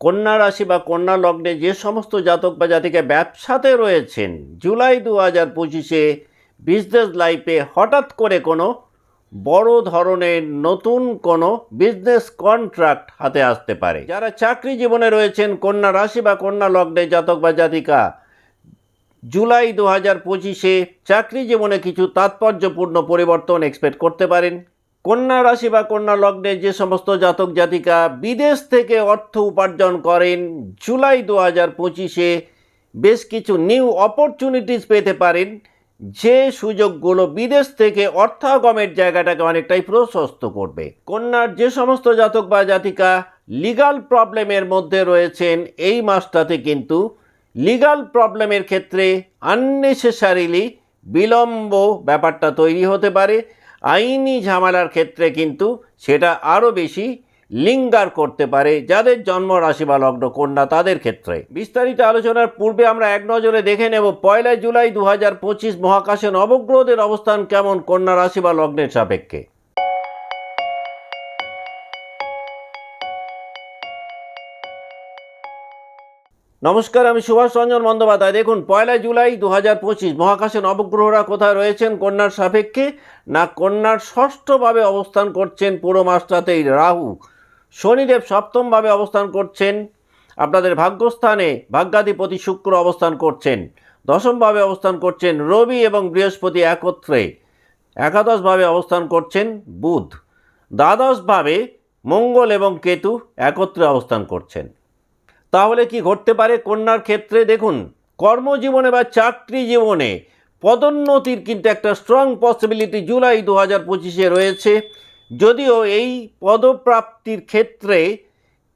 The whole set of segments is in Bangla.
কন্যা রাশি বা কন্যা লগ্নে যে সমস্ত জাতক বা জাতিকে ব্যবসাতে রয়েছেন, জুলাই দু হাজার পঁচিশে বিজনেস লাইফে হঠাৎ করে কোনো বড় ধরনের নতুন কোনো বিজনেস কন্ট্রাক্ট হাতে আসতে পারে। যারা চাকরি জীবনে রয়েছেন, কন্যা রাশি বা কন্যা লগ্নে জাতক বা জাতিকা, জুলাই দু হাজার পঁচিশে চাকরি জীবনে কিছু তাৎপর্যপূর্ণ পরিবর্তন এক্সপেক্ট করতে পারেন। কন্যা রাশি বা কন্যা লগ্নে যে সমস্ত জাতক জাতিকা বিদেশ থেকে অর্থ উপার্জন করেন, জুলাই দু হাজার পঁচিশে বেশ কিছু নিউ অপরচুনিটিস পেতে পারেন। যে সুযোগগুলো বিদেশ থেকে অর্থাগমের জায়গাটাকে অনেকটাই প্রশস্ত করবে। কন্যার যে সমস্ত জাতক বা জাতিকা লিগাল প্রবলেমের মধ্যে রয়েছেন, এই মাসটাতে কিন্তু লিগাল প্রবলেমের ক্ষেত্রে আননেসেসারিলি বিলম্ব ব্যাপারটা তৈরি হতে পারে। আইনি ঝামেলার ক্ষেত্রে কিন্তু সেটা আরও বেশি লিঙ্গার করতে পারে যাদের জন্ম রাশি বা লগ্ন কন্যা তাদের ক্ষেত্রে। বিস্তারিত আলোচনার পূর্বে আমরা এক নজরে দেখে নেব পয়লা জুলাই দু হাজার পঁচিশ মহাকাশে নবগ্রহদের অবস্থান কেমন কন্যা রাশি বা লগ্নের সাপেক্ষে। নমস্কার, আমি সুভাষ রঞ্জন বন্দ্যোপাধ্যায়। দেখুন, পয়লা জুলাই দু হাজার পঁচিশ, মহাকাশে নবগ্রহরা কোথায় রয়েছেন, কন্যার সাপেক্ষে? না, কন্যার ষষ্ঠভাবে অবস্থান করছেন পুরো মাসটাতেই রাহু। শনিদেব সপ্তমভাবে অবস্থান করছেন। আপনাদের ভাগ্যস্থানে ভাগ্যাধিপতি শুক্র অবস্থান করছেন। দশমভাবে অবস্থান করছেন রবি এবং বৃহস্পতি একত্রে। একাদশভাবে অবস্থান করছেন বুধ। দ্বাদশভাবে মঙ্গল এবং কেতু একত্রে অবস্থান করছেন। তাহলে কি ঘটতে পারে কন্যার ক্ষেত্রে? দেখুন, কর্মজীবনে বা চাকরি জীবনে পদোন্নতির কিন্তু একটা স্ট্রং পসিবিলিটি জুলাই দু হাজার পঁচিশে রয়েছে। যদিও এই পদপ্রাপ্তির ক্ষেত্রে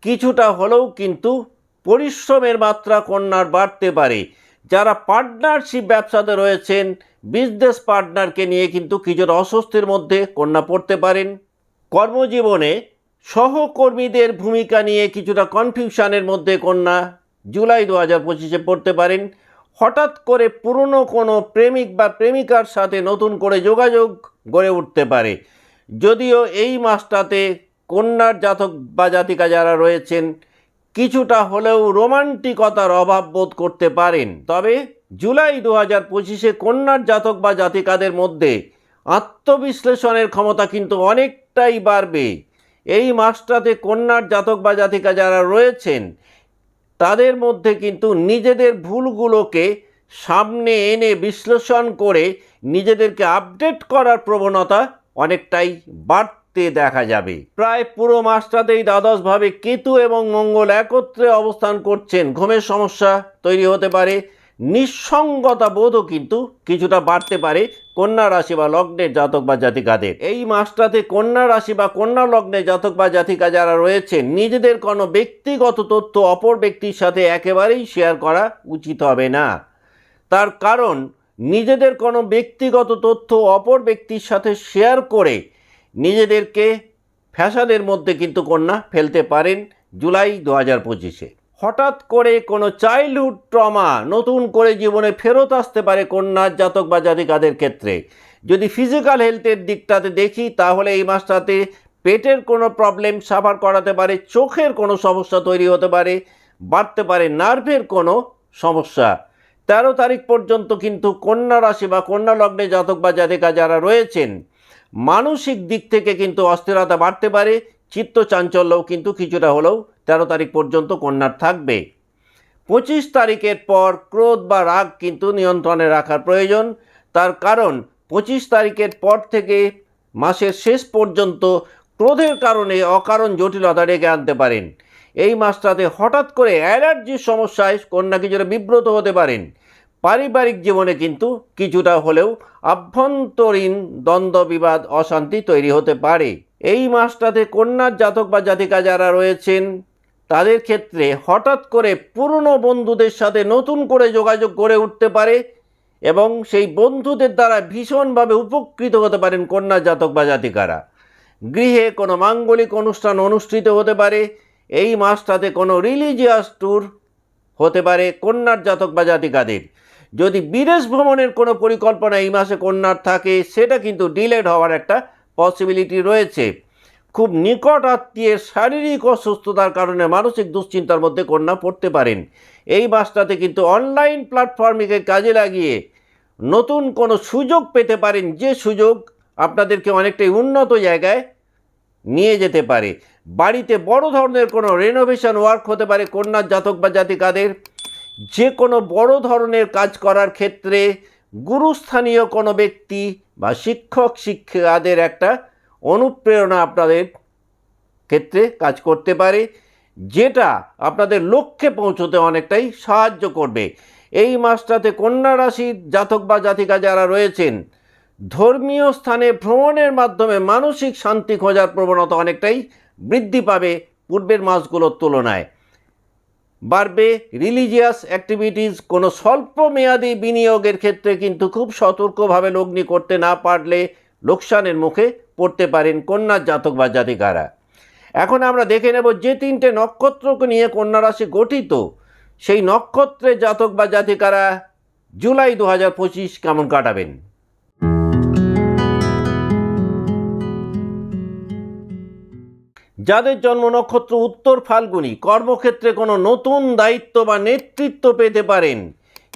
কিছুটা হলেও কিন্তু পরিশ্রমের মাত্রা কন্যার বাড়তে পারে। যারা পার্টনারশিপ ব্যবসাতে রয়েছেন বিজনেস পার্টনারকে নিয়ে কিন্তু কিছুটা অস্বস্তির মধ্যে কন্যা পড়তে পারেন। কর্মজীবনে সহকর্মীদের ভূমিকা নিয়ে কিছুটা কনফিউশনের মধ্যে কন্যা জুলাই দু হাজার পঁচিশে পড়তে পারেন। হঠাৎ করে পুরনো কোনো প্রেমিক বা প্রেমিকার সাথে নতুন করে যোগাযোগ গড়ে উঠতে পারে। যদিও এই মাসটাতে কন্যার জাতক বা জাতিকা যারা রয়েছেন, কিছুটা হলেও রোমান্টিকতার অভাব বোধ করতে পারেন। তবে জুলাই দু হাজার পঁচিশে কন্যার জাতক বা জাতিকাদের মধ্যে আত্মবিশ্লেষণের ক্ষমতা কিন্তু অনেকটাই বাড়বে। এই মাসটাতে কন্যার জাতক বা জাতিকা যারা রয়েছেন, তাদের মধ্যে কিন্তু নিজেদের ভুলগুলোকে সামনে এনে বিশ্লেষণ করে নিজেদেরকে আপডেট করার প্রবণতা অনেকটাই বাড়তে দেখা যাবে। প্রায় পুরো মাসটাতেই দ্বাদশভাবে কেতু এবং মঙ্গল একত্রে অবস্থান করছেন। ঘুমের সমস্যা তৈরি হতে পারে। নিঃসঙ্গতা বোধও কিন্তু কিছুটা বাড়তে পারে কন্যা রাশি বা লগ্নের জাতক বা জাতিকাদের। এই মাসটাতে কন্যা রাশি বা কন্যা লগ্নে জাতক বা জাতিকা যারা রয়েছে, নিজেদের কোনো ব্যক্তিগত তথ্য অপর ব্যক্তির সাথে একেবারেই শেয়ার করা উচিত হবে না। তার কারণ, নিজেদের কোনো ব্যক্তিগত তথ্য অপর ব্যক্তির সাথে শেয়ার করে নিজেদেরকে ফ্যাশনের মধ্যে কিন্তু কন্যা ফেলতে পারেন জুলাই দু হাজার পঁচিশে। হঠাৎ করে কোনো চাইল্ডহুড ট্রমা নতুন করে জীবনে ফেরত আসতে পারে কন্যার জাতক বা জাতিকাদের ক্ষেত্রে। যদি ফিজিক্যাল হেলথের দিকটাতে দেখি, তাহলে এই মাসটাতে পেটের কোনো প্রবলেম সাফার করাতে পারে, চোখের কোনো সমস্যা তৈরি হতে পারে, বাড়তে পারে নার্ভের কোনো সমস্যা। তেরো তারিখ পর্যন্ত কিন্তু কন্যা রাশি বা কন্যা লগ্নে জাতক বা জাতিকা যারা রয়েছেন, মানসিক দিক থেকে কিন্তু অস্থিরতা বাড়তে পারে, চিত্ত চাঞ্চল্যও কিন্তু কিছুটা হলেও তেরো তারিখ পর্যন্ত কন্যার থাকবে। পঁচিশ তারিখের পর ক্রোধ বা রাগ কিন্তু নিয়ন্ত্রণে রাখার প্রয়োজন। তার কারণ, পঁচিশ তারিখের পর থেকে মাসের শেষ পর্যন্ত ক্রোধের কারণে অকারণ জটিলতা ডেকে আনতে পারেন। এই মাসটাতে হঠাৎ করে অ্যালার্জির সমস্যায় কন্যা কিছুটা বিব্রত হতে পারেন। পারিবারিক জীবনে কিন্তু কিছুটা হলেও আভ্যন্তরীণ দ্বন্দ্ব বিবাদ অশান্তি তৈরি হতে পারে। এই মাসটাতে কন্যার জাতক বা জাতিকা যারা রয়েছেন তাদের ক্ষেত্রে হঠাৎ করে পুরনো বন্ধুদের সাথে নতুন করে যোগাযোগ গড়ে উঠতে পারে এবং সেই বন্ধুদের দ্বারা ভীষণভাবে উপকৃত হতে পারেন কন্যা জাতক বা জাতিকারা। গৃহে কোনো মাঙ্গলিক অনুষ্ঠান অনুষ্ঠিত হতে পারে, এই মাসটাতে কোনো রিলিজিয়াস ট্যুর হতে পারে কন্যার জাতক বা জাতিকাদের। যদি বিদেশ ভ্রমণের কোনো পরিকল্পনা এই মাসে কন্যার থাকে, সেটা কিন্তু ডিলেড হওয়ার একটা পসিবিলিটি রয়েছে। খুব নিকট আত্মীয়ের শারীরিক অসুস্থতার কারণে মানসিক দুশ্চিন্তার মধ্যে কন্যা পড়তে পারেন। এই মাসটাতে কিন্তু অনলাইন প্ল্যাটফর্মকে কাজে লাগিয়ে নতুন কোনো সুযোগ পেতে পারেন, যে সুযোগ আপনাদেরকে অনেকটাই উন্নত জায়গায় নিয়ে যেতে পারে। বাড়িতে বড় ধরনের কোনো রেনোভেশন ওয়ার্ক হতে পারে কন্যার জাতক বা জাতিকাদের। যে কোনো বড় ধরনের কাজ করার ক্ষেত্রে গুরুস্থানীয় কোনো ব্যক্তি বা শিক্ষক, শিক্ষিকাদের একটা অনুপ্রেরণা আপনাদের ক্ষেত্রে কাজ করতে পারে, যেটা আপনাদের লক্ষ্যে পৌঁছতে অনেকটাই সাহায্য করবে। এই মাসটাতে কন্যা রাশির জাতক বা জাতিকা যারা রয়েছেন, ধর্মীয় স্থানে ভ্রমণের মাধ্যমে মানসিক শান্তি খোঁজার প্রবণতা অনেকটাই বৃদ্ধি পাবে পূর্বের মাসগুলোর তুলনায়। বাড়বে রিলিজিয়াস অ্যাক্টিভিটিস কোনো স্বল্প মেয়াদী বিনিয়োগের ক্ষেত্রে কিন্তু খুব সতর্কভাবে লগ্নি করতে না পারলে লোকসানের মুখে পড়তে পারেন কন্যার জাতক বা জাতিকারা। এখন আমরা দেখে নেব যে তিনটে নক্ষত্রকে নিয়ে কন্যা রাশি গঠিত। সেই নক্ষত্রের জাতক বা জাতিকারা জুলাই দু হাজার পঁচিশ কেমন কাটাবেন? যাদের জন্ম নক্ষত্র উত্তর ফাল্গুনি, কর্মক্ষেত্রে কোনো নতুন দায়িত্ব বা নেতৃত্ব পেতে পারেন।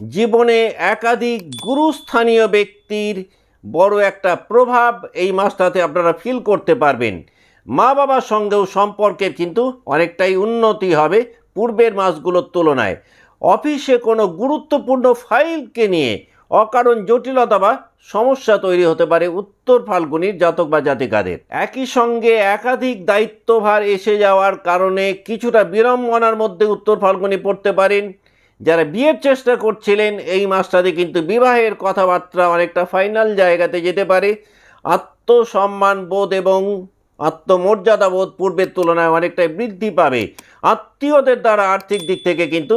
জীবনে একাধিক গুরুস্থানীয় ব্যক্তির বড় একটা প্রভাব এই মাসটাতে আপনারা ফিল করতে পারবেন। মা বাবার সঙ্গেও সম্পর্কের কিন্তু অনেকটাই উন্নতি হবে পূর্বের মাসগুলোর তুলনায়। অফিসে কোনো গুরুত্বপূর্ণ ফাইলকে নিয়ে অকারণ জটিলতা বা সমস্যা তৈরি হতে পারে উত্তর ফাল্গুনির জাতক বা জাতিকাদের। একই সঙ্গে একাধিক দায়িত্বভার এসে যাওয়ার কারণে কিছুটা বিড়ম্বনার মধ্যে উত্তর ফাল্গুনি পড়তে পারেন। যারা বিয়ের চেষ্টা করছিলেন, এই মাসটাতে কিন্তু বিবাহের কথাবার্তা অনেকটা ফাইনাল জায়গাতে যেতে পারে। আত্মসম্মান বোধ এবং আত্মমর্যাদা বোধ পূর্বের তুলনায় অনেকটাই বৃদ্ধি পাবে। আত্মীয়দের দ্বারা আর্থিক দিক থেকে কিন্তু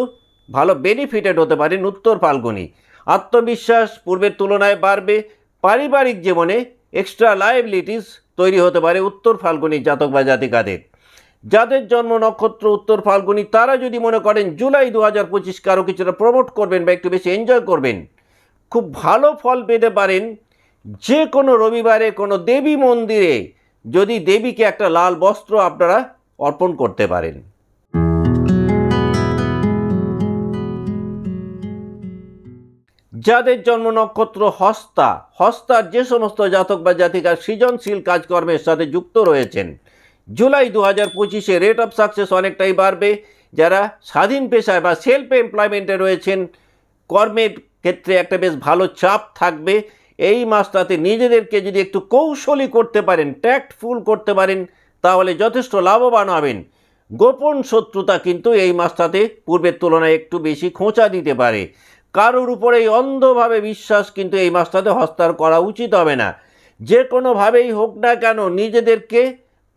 ভালো বেনিফিটেড হতে পারেন উত্তর ফাল্গুনি। আত্মবিশ্বাস পূর্বের তুলনায় বাড়বে। পারিবারিক জীবনে এক্সট্রা লাইবিলিটিস তৈরি হতে পারে উত্তর ফাল্গুনি জাতক বা জাতিকাদের। যাদের জন্ম নক্ষত্র, উত্তর ফাল্গুনি, তারা যদি মনে করেন জুলাই দু হাজার পঁচিশ কারও কিছুটা প্রমোট করবেন বা একটু বেশি এনজয় করবেন, খুব ভালো ফল পেতে পারেন। যে কোনো রবিবারে, কোনো দেবী মন্দিরে যদি দেবীকে একটা লাল বস্ত্র আপনারা অর্পণ করতে পারেন। যাদের জন্ম নক্ষত্র হস্তা, হস্তার যে সমস্ত জাতক বা জাতিকা সৃজনশীল কাজকর্মের সাথে যুক্ত রয়েছেন জুলাই দু হাজার পঁচিশে রেট অফ সাকসেস অনেকটাই বাড়বে। যারা স্বাধীন পেশায় বা সেলফ এমপ্লয়মেন্টে রয়েছেন, কর্মের ক্ষেত্রে একটা বেশ ভালো চাপ থাকবে। এই মাসটাতে নিজেদেরকে যদি একটু কৌশলী করতে পারেন ট্যাক্টফুল করতে পারেন, তাহলে যথেষ্ট লাভবান হবেন। গোপন শত্রুতা কিন্তু এই মাসটাতে পূর্বের তুলনায় একটু বেশি খোঁচা দিতে পারে। কারোর উপরে এই অন্ধভাবে বিশ্বাস কিন্তু এই মাসটাতে হস্তার করা উচিত হবে না। যে কোনোভাবেই হোক না কেন, নিজেদেরকে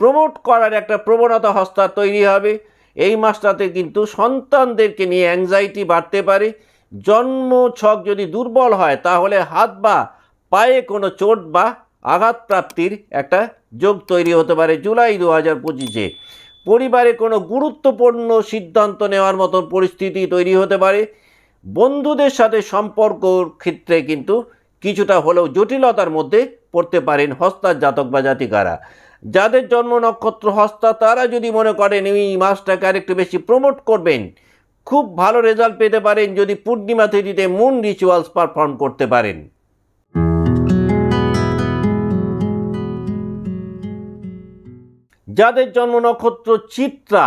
প্রমোট করার একটা প্রবণতা হস্তার তৈরি হবে। এই মাসটাতে কিন্তু সন্তানদেরকে নিয়ে অ্যাংজাইটি বাড়তে পারে। জন্ম ছক যদি দুর্বল হয়, তাহলে হাত বা পায়ে কোনো চোট বা আঘাত প্রাপ্তির একটা যোগ তৈরি হতে পারে জুলাই দু হাজার পঁচিশে। পরিবারে কোনো গুরুত্বপূর্ণ সিদ্ধান্ত নেওয়ার মতন পরিস্থিতি তৈরি হতে পারে। বন্ধুদের সাথে সম্পর্কর ক্ষেত্রে কিন্তু কিছুটা হলেও জটিলতার মধ্যে পড়তে পারেন হস্তার জাতক বা জাতিকারা। যাদের জন্ম নক্ষত্র হস্তা, তারা যদি মনে করেন এই মাসটাকে আরেকটু বেশি প্রমোট করবেন, খুব ভালো রেজাল্ট পেতে পারেন যদি পূর্ণিমা তিথিতে মুন রিচুয়ালস পারফর্ম করতে পারেন। যাদের জন্ম নক্ষত্র চিত্রা,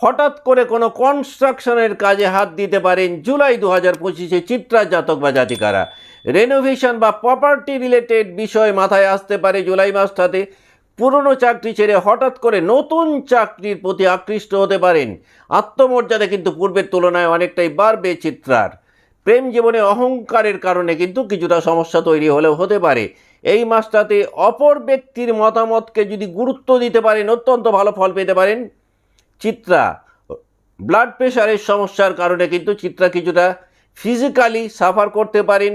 হঠাৎ করে কোনো কনস্ট্রাকশনের কাজে হাত দিতে পারেন জুলাই দু হাজার পঁচিশে চিত্রা জাতক বা জাতিকারা। রেনোভেশন বা প্রপার্টি রিলেটেড বিষয় মাথায় আসতে পারে জুলাই মাসটাতে। পুরনো চাকরি ছেড়ে হঠাৎ করে নতুন চাকরির প্রতি আকৃষ্ট হতে পারেন। আত্মমর্যাদা কিন্তু পূর্বের তুলনায় অনেকটাই বাড়বে চিত্রার। প্রেম জীবনে অহংকারের কারণে কিন্তু কিছুটা সমস্যা তৈরি হলেও হতে পারে। এই মাসটাতে অপর ব্যক্তির মতামতকে যদি গুরুত্ব দিতে পারেন, অত্যন্ত ভালো ফল পেতে পারেন। চিত্রা ব্লাড প্রেশারের সমস্যার কারণে কিন্তু চিত্রা কিছুটা ফিজিক্যালি সাফার করতে পারেন।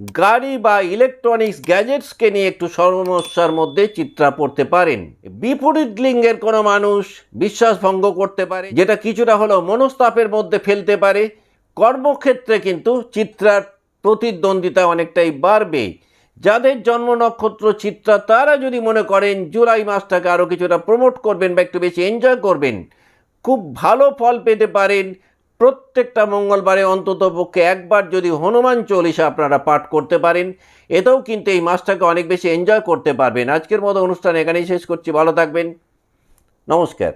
গাড়ি বা ইলেকট্রনিক্স গ্যাজেটসকে নিয়ে একটু সমস্যার মধ্যে চিত্রা পড়তে পারেন। বিপরীত লিঙ্গের কোনো মানুষ বিশ্বাস ভঙ্গ করতে পারে, যেটা কিছুটা হলেও মনস্তাপের মধ্যে ফেলতে পারে। কর্মক্ষেত্রে কিন্তু চিত্রার প্রতিদ্বন্দ্বিতা অনেকটাই বাড়বে। যাদের জন্ম নক্ষত্র চিত্রা, তারা যদি মনে করেন জুলাই মাসটাকে আরও কিছুটা প্রমোট করবেন বা একটু বেশি এনজয় করবেন, খুব ভালো ফল পেতে পারেন। প্রত্যেকটা মঙ্গলবারে অন্তত পক্ষে একবার যদি হনুমান চল্লিশা আপনারা পাঠ করতে পারেন, এতেও কিন্তু এই মাসটাকে অনেক বেশি এনজয় করতে পারবেন। আজকের মতো অনুষ্ঠান এখানেই শেষ করছি। ভালো থাকবেন। নমস্কার।